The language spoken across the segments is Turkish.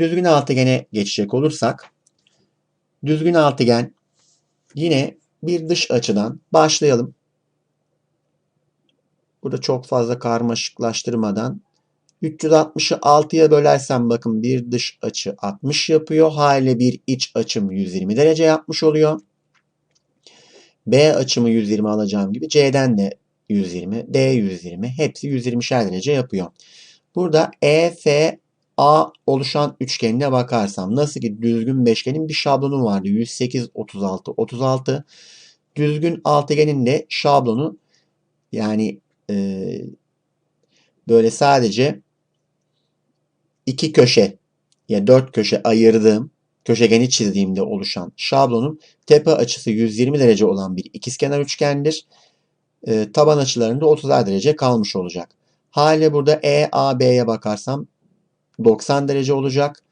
Düzgün altıgene geçecek olursak düzgün altıgen yine bir dış açıdan başlayalım. Burada çok fazla karmaşıklaştırmadan 360'ı 6'ya bölersem bakın bir dış açı 60 yapıyor. Haliyle bir iç açım 120 derece yapmış oluyor. B açımı 120 alacağım gibi C'den de 120, D 120 hepsi 120'şer derece yapıyor. Burada EFA oluşan üçgenine bakarsam nasıl ki düzgün beşgenin bir şablonu vardı. 108, 36, 36. Düzgün altıgenin de şablonu yani e, böyle sadece iki köşe ya dört köşe ayırdığım köşegeni çizdiğimde oluşan şablonun tepe açısı 120 derece olan bir ikizkenar üçgendir. E, taban açılarında 30 derece kalmış olacak. Hale burada EAB'ye bakarsam 90 derece olacak.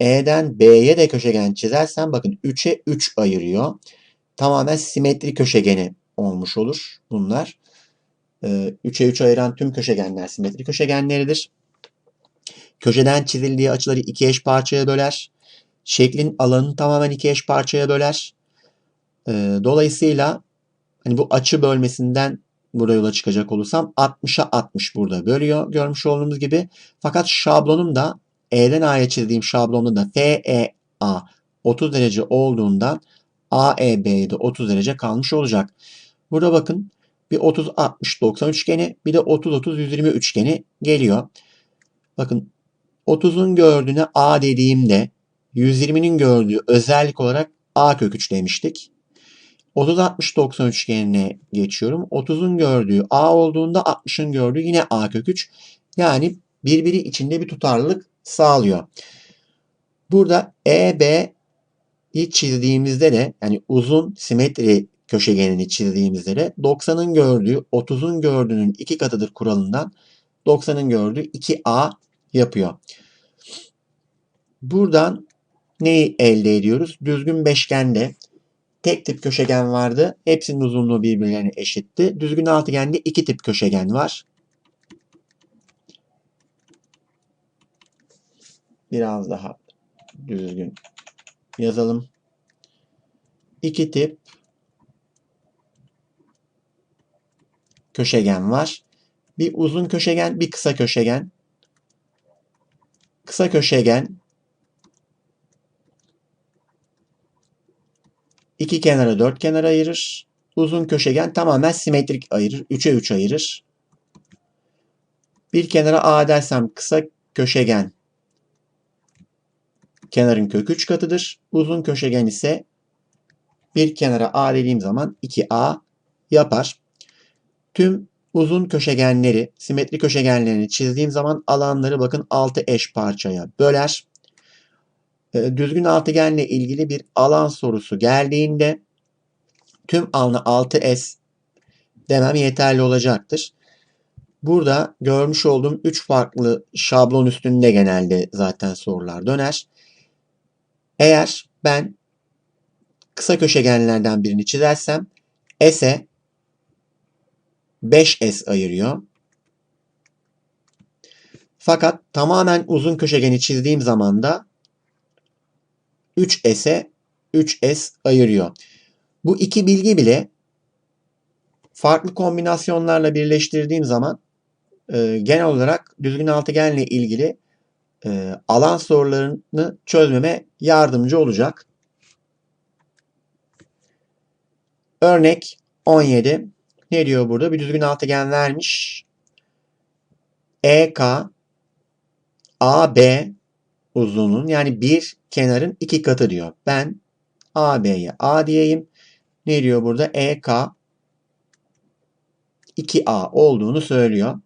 E'den B'ye de köşegen çizersem bakın 3'e 3 ayırıyor. Tamamen simetri köşegeni olmuş olur bunlar. 3'e 3 ayıran tüm köşegenler simetri köşegenleridir. Köşeden çizildiği açıları iki eş parçaya böler. Şeklin alanını tamamen iki eş parçaya böler. Dolayısıyla hani bu açı bölmesinden burada yola çıkacak olursam 60'a 60 burada bölüyor görmüş olduğunuz gibi. Fakat şablonum da E'den A'ya çizdiğim şablonda da FEA 30 derece olduğundan AEB'de 30 derece kalmış olacak. Burada bakın bir 30-60-90 üçgeni bir de 30-30-120 üçgeni geliyor. Bakın 30'un gördüğüne A dediğimde 120'nin gördüğü özellik olarak A kök 3 demiştik. 30-60-90 üçgenine geçiyorum. 30'un gördüğü A olduğunda 60'ın gördüğü yine A kök 3. Yani birbiri içinde bir tutarlılık sağlıyor. Burada EB'yi çizdiğimizde de yani uzun simetri köşegenini çizdiğimizde de 90'ın gördüğü 30'un gördüğünün iki katıdır kuralından 90'ın gördüğü 2A yapıyor. Buradan neyi elde ediyoruz? Düzgün beşgende tek tip köşegen vardı. Hepsinin uzunluğu birbirlerine eşitti. Düzgün altıgende iki tip köşegen var. Biraz daha düzgün yazalım. İki tip köşegen var. Bir uzun köşegen, bir kısa köşegen. Kısa köşegen iki kenara dört kenar ayırır. Uzun köşegen tamamen simetrik ayırır. 3'e 3 ayırır. Bir kenara A dersem kısa köşegen kenarın kök 3 katıdır. Uzun köşegen ise bir kenara A dediğim zaman 2A yapar. Tüm uzun köşegenleri, simetri köşegenlerini çizdiğim zaman alanları bakın 6 eş parçaya böler. Ee, düzgün altıgenle ilgili bir alan sorusu geldiğinde tüm alanı 6S demem yeterli olacaktır. Burada görmüş olduğum 3 farklı şablon üstünde genelde zaten sorular döner. Eğer ben kısa köşegenlerden birini çizersem S'e 5S ayırıyor. Fakat tamamen uzun köşegeni çizdiğim zaman da 3S'e 3S ayırıyor. Bu iki bilgi bile farklı kombinasyonlarla birleştirdiğim zaman e, genel olarak düzgün altıgenle ilgili e, alan sorularını çözmeme yardımcı olacak. Örnek 17. Ne diyor burada? Bir düzgün altıgen vermiş. EK AB uzunluğun yani bir kenarın iki katı diyor. Ben AB'ye A diyeyim. Ne diyor burada? EK 2A olduğunu söylüyor.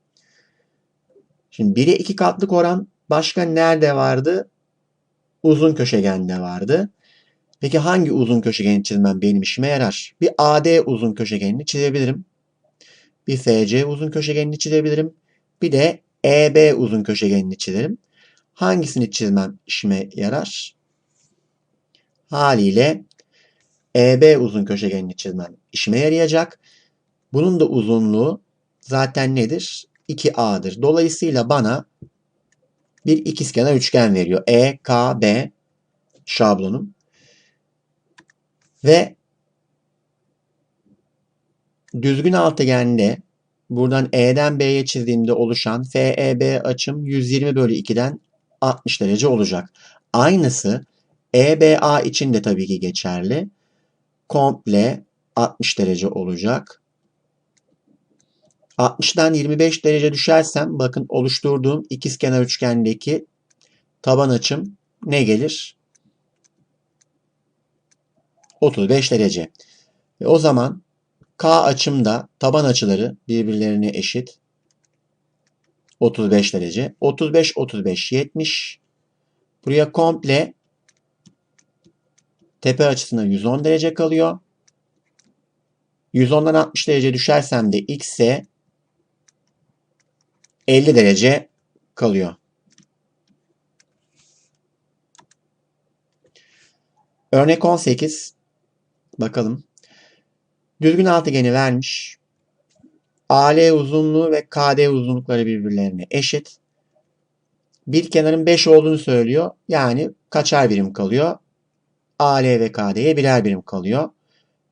Şimdi 1'e 2 katlık oran başka nerede vardı? Uzun köşegende vardı. Peki hangi uzun köşegeni çizmem benim işime yarar? Bir AD uzun köşegenini çizebilirim. Bir FC uzun köşegenini çizebilirim. Bir de EB uzun köşegenini çizerim. Hangisini çizmem işime yarar? Haliyle EB uzun köşegenini çizmem işime yarayacak. Bunun da uzunluğu zaten nedir? 2A'dır. Dolayısıyla bana bir ikizkenar üçgen veriyor. EKB şablonum. Ve düzgün altıgende buradan E'den B'ye çizdiğimde oluşan FEB açım 120 bölü 2'den 60 derece olacak. Aynısı EBA için de tabii ki geçerli. Komple 60 derece olacak. 60'dan 25 derece düşersem bakın oluşturduğum ikizkenar üçgendeki taban açım ne gelir? 35 derece. Ve o zaman K açımda taban açıları birbirlerine eşit. 35 derece. 35 35 70. Buraya komple tepe açısına 110 derece kalıyor. 110'dan 60 derece düşersem de x'e 50 derece kalıyor. Örnek 18. Bakalım. Düzgün altıgeni vermiş. AL uzunluğu ve KD uzunlukları birbirlerine eşit. Bir kenarın 5 olduğunu söylüyor. Yani kaçar birim kalıyor? AL ve KD'ye birer birim kalıyor.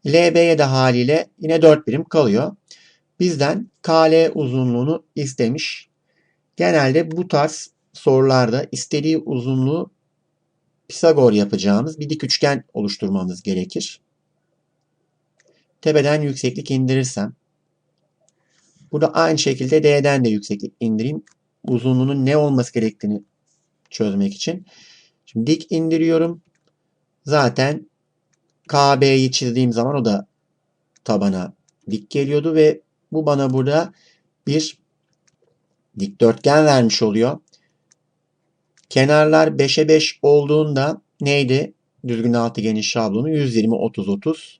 LB'ye de haliyle yine 4 birim kalıyor. Bizden KL uzunluğunu istemiş. Genelde bu tarz sorularda istediği uzunluğu Pisagor yapacağımız bir dik üçgen oluşturmamız gerekir. Tepeden yükseklik indirirsem burada aynı şekilde D'den de yükseklik indireyim. Uzunluğunun ne olması gerektiğini çözmek için. Şimdi dik indiriyorum. Zaten KB'yi çizdiğim zaman o da tabana dik geliyordu ve bu bana burada bir dikdörtgen vermiş oluyor. Kenarlar 5'e 5 olduğunda neydi? Düzgün altıgenin şablonu 120 30 30.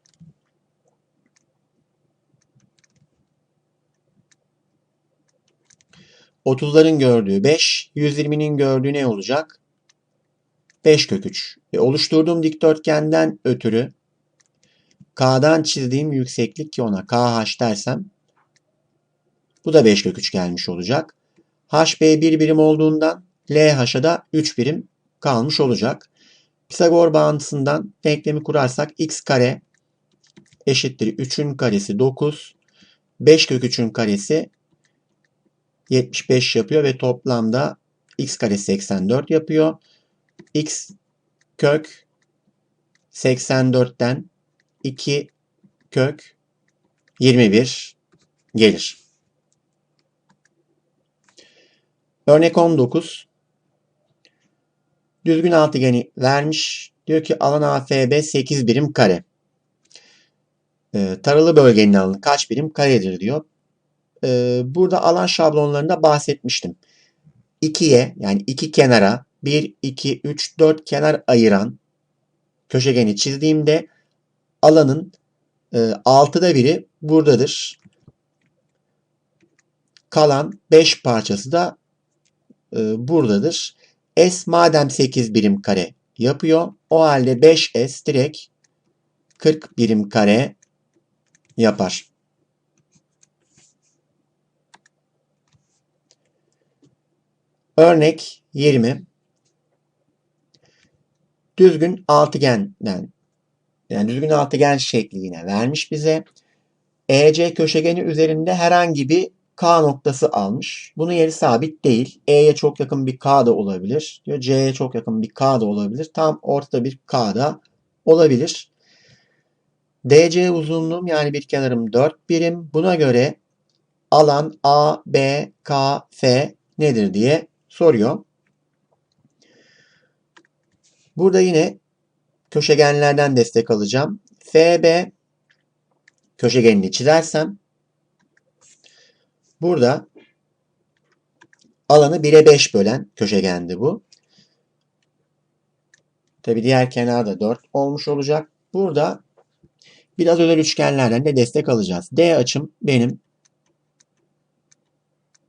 Otuzların gördüğü 5, 120'nin gördüğü ne olacak? 5 kök 3. Ve oluşturduğum dikdörtgenden ötürü K'dan çizdiğim yükseklik ki ona KH dersem bu da 5 kök 3 gelmiş olacak. HB 1 birim olduğundan LH'a da 3 birim kalmış olacak. Pisagor bağıntısından denklemi kurarsak x kare eşittir 3'ün karesi 9. 5 kök 3'ün karesi 75 yapıyor ve toplamda x kare 84 yapıyor. x kök 84'ten 2 kök 21 gelir. Örnek 19. Düzgün altıgeni vermiş. Diyor ki alan AFB 8 birim kare. Ee, taralı bölgenin alanı kaç birim karedir diyor. Ee, burada alan şablonlarında bahsetmiştim. 2'ye yani iki kenara 1, 2, 3, 4 kenar ayıran köşegeni çizdiğimde alanın e, 6'da biri buradadır. Kalan 5 parçası da e, buradadır. S madem 8 birim kare yapıyor. O halde 5S direkt 40 birim kare yapar. Örnek 20. Düzgün altıgenden yani düzgün altıgen şekli yine vermiş bize. EC köşegeni üzerinde herhangi bir K noktası almış. Bunun yeri sabit değil. E'ye çok yakın bir K da olabilir. Diyor C'ye çok yakın bir K da olabilir. Tam ortada bir K da olabilir. DC uzunluğum yani bir kenarım 4 birim. Buna göre alan A, B, K, F nedir diye soruyor. Burada yine köşegenlerden destek alacağım. FB köşegenini çizersem burada alanı 1'e 5 bölen köşegendi bu. Tabi diğer kenarda 4 olmuş olacak. Burada biraz özel üçgenlerden de destek alacağız. D açım benim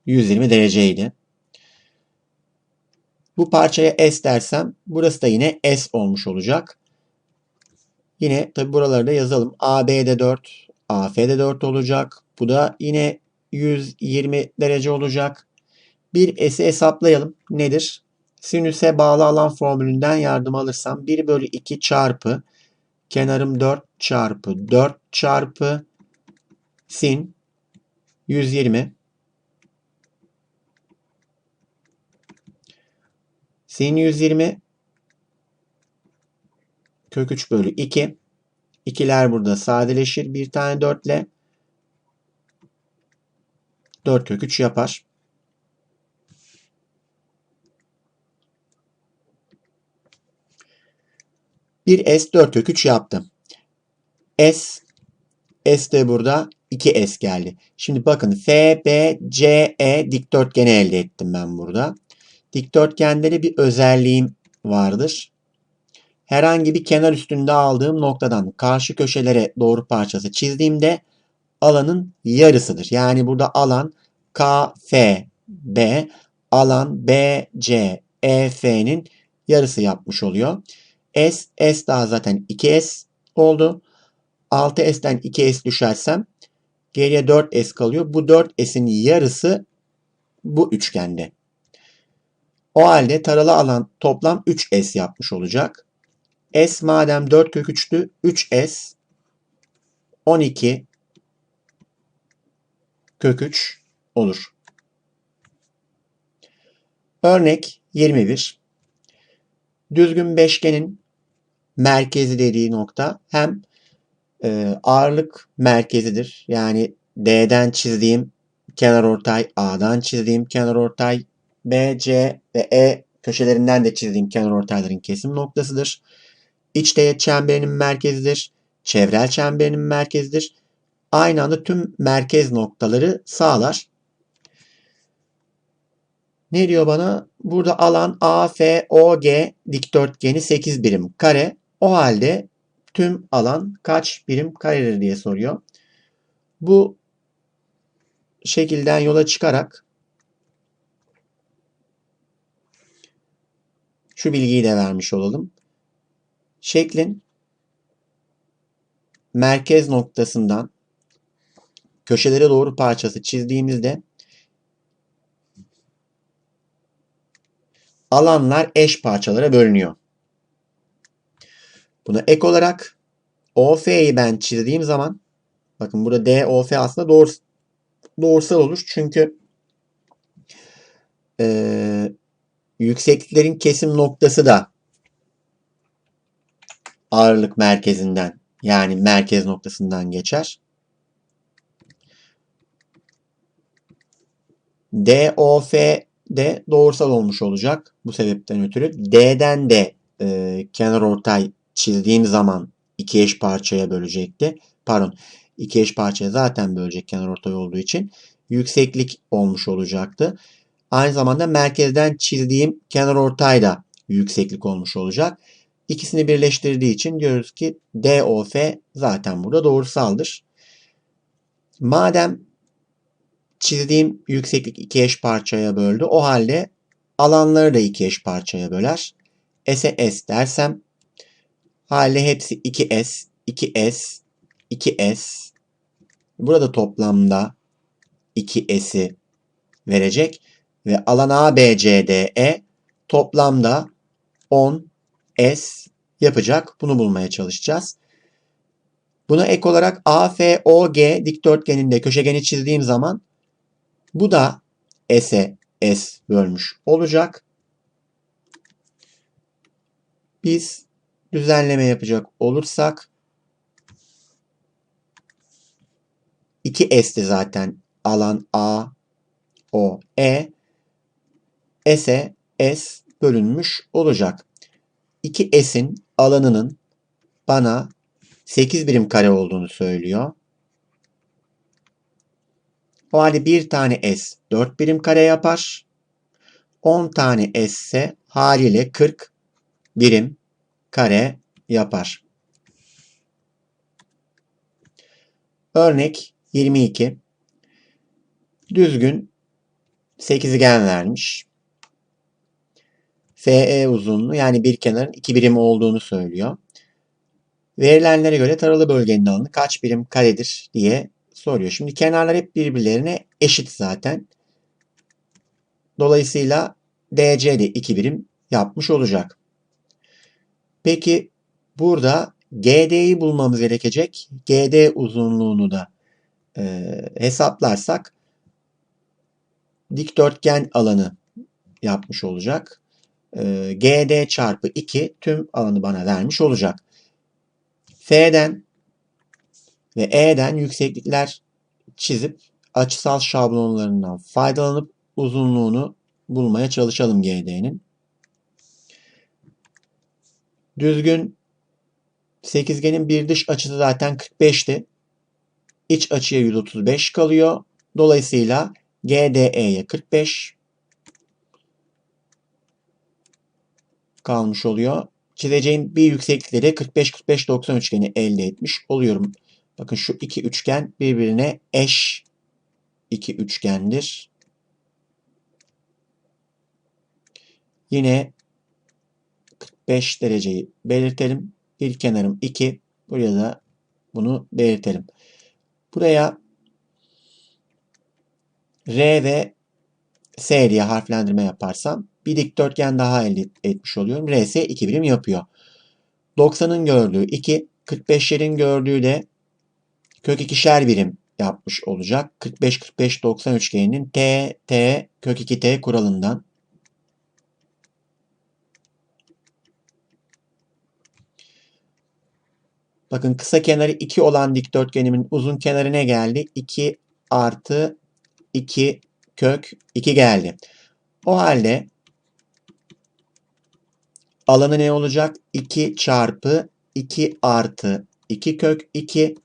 120 dereceydi. Bu parçaya S dersem burası da yine S olmuş olacak. Yine tabi buraları da yazalım. AB'de 4, AF'de 4 olacak. Bu da yine 120 derece olacak. Bir S'i hesaplayalım. Nedir? Sinüse bağlı alan formülünden yardım alırsam 1 bölü 2 çarpı kenarım 4 çarpı 4 çarpı sin 120 sin 120 kök 3 bölü 2 İkiler burada sadeleşir. Bir tane 4 ile 4 kök 3 yapar. Bir S 4 kök 3 yaptım. S S de burada 2S geldi. Şimdi bakın F, B, C, E dikdörtgeni elde ettim ben burada. Dikdörtgenleri bir özelliğim vardır. Herhangi bir kenar üstünde aldığım noktadan karşı köşelere doğru parçası çizdiğimde alanın yarısıdır. Yani burada alan K, F, B, alan B, C, E, F'nin yarısı yapmış oluyor. S, S daha zaten 2S oldu. 6S'ten 2S düşersem geriye 4S kalıyor. Bu 4S'in yarısı bu üçgende. O halde taralı alan toplam 3S yapmış olacak. S madem 4 kök 3'tü 3S 12 kök 3 olur. Örnek 21. Düzgün beşgenin merkezi dediği nokta hem e, ağırlık merkezidir. Yani D'den çizdiğim kenar ortay, A'dan çizdiğim kenar ortay, B, C ve E köşelerinden de çizdiğim kenar ortayların kesim noktasıdır. İç teğet çemberinin merkezidir. Çevrel çemberinin merkezidir. Aynı anda tüm merkez noktaları sağlar. Ne diyor bana? Burada alan AFOG dikdörtgeni 8 birim kare. O halde tüm alan kaç birim karedir diye soruyor. Bu şekilden yola çıkarak şu bilgiyi de vermiş olalım. Şeklin merkez noktasından köşelere doğru parçası çizdiğimizde alanlar eş parçalara bölünüyor. Buna ek olarak OF'yi ben çizdiğim zaman bakın burada DOF aslında doğru, doğrusal olur. Çünkü e, yüksekliklerin kesim noktası da ağırlık merkezinden yani merkez noktasından geçer. DOF de doğrusal olmuş olacak bu sebepten ötürü. D'den de e, kenar ortay çizdiğim zaman iki eş parçaya bölecekti. Pardon iki eş parçaya zaten bölecek kenar ortay olduğu için yükseklik olmuş olacaktı. Aynı zamanda merkezden çizdiğim kenar ortay da yükseklik olmuş olacak. İkisini birleştirdiği için diyoruz ki DOF zaten burada doğrusaldır. Madem çizdiğim yükseklik iki eş parçaya böldü. O halde alanları da iki eş parçaya böler. S'e S dersem haliyle hepsi 2S, 2S, 2S. Burada toplamda 2S'i verecek. Ve alan ABCDE toplamda 10 S yapacak. Bunu bulmaya çalışacağız. Buna ek olarak AFOG dikdörtgeninde köşegeni çizdiğim zaman bu da S'e S bölmüş olacak. Biz düzenleme yapacak olursak 2 S'ti zaten alan A, O, E. S'e S bölünmüş olacak. 2S'in alanının bana 8 birim kare olduğunu söylüyor. O halde bir tane S 4 birim kare yapar. 10 tane S ise haliyle 40 birim kare yapar. Örnek 22. Düzgün sekizgen vermiş. FE uzunluğu yani bir kenarın iki birim olduğunu söylüyor. Verilenlere göre taralı bölgenin alanı kaç birim karedir diye soruyor. Şimdi kenarlar hep birbirlerine eşit zaten. Dolayısıyla DC de 2 birim yapmış olacak. Peki burada GD'yi bulmamız gerekecek. GD uzunluğunu da e, hesaplarsak dikdörtgen alanı yapmış olacak. E, GD çarpı 2 tüm alanı bana vermiş olacak. F'den ve E'den yükseklikler çizip açısal şablonlarından faydalanıp uzunluğunu bulmaya çalışalım GD'nin. Düzgün sekizgenin bir dış açısı zaten 45'ti. İç açıya 135 kalıyor. Dolayısıyla GDE'ye 45 kalmış oluyor. Çizeceğim bir yükseklikleri 45-45-90 üçgeni elde etmiş oluyorum. Bakın şu iki üçgen birbirine eş iki üçgendir. Yine 45 dereceyi belirtelim. Bir kenarım 2. Buraya da bunu belirtelim. Buraya R ve S diye harflendirme yaparsam bir dikdörtgen daha elde etmiş oluyorum. RS 2 birim yapıyor. 90'ın gördüğü 2, 45'lerin gördüğü de kök ikişer birim yapmış olacak. 45-45-90 üçgeninin T, T, kök 2T kuralından. Bakın kısa kenarı 2 olan dikdörtgenimin uzun kenarı ne geldi? 2 artı 2 kök 2 geldi. O halde alanı ne olacak? 2 çarpı 2 artı 2 kök 2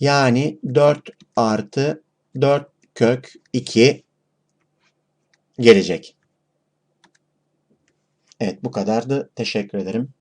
yani 4 artı 4 kök 2 gelecek. Evet bu kadardı. Teşekkür ederim.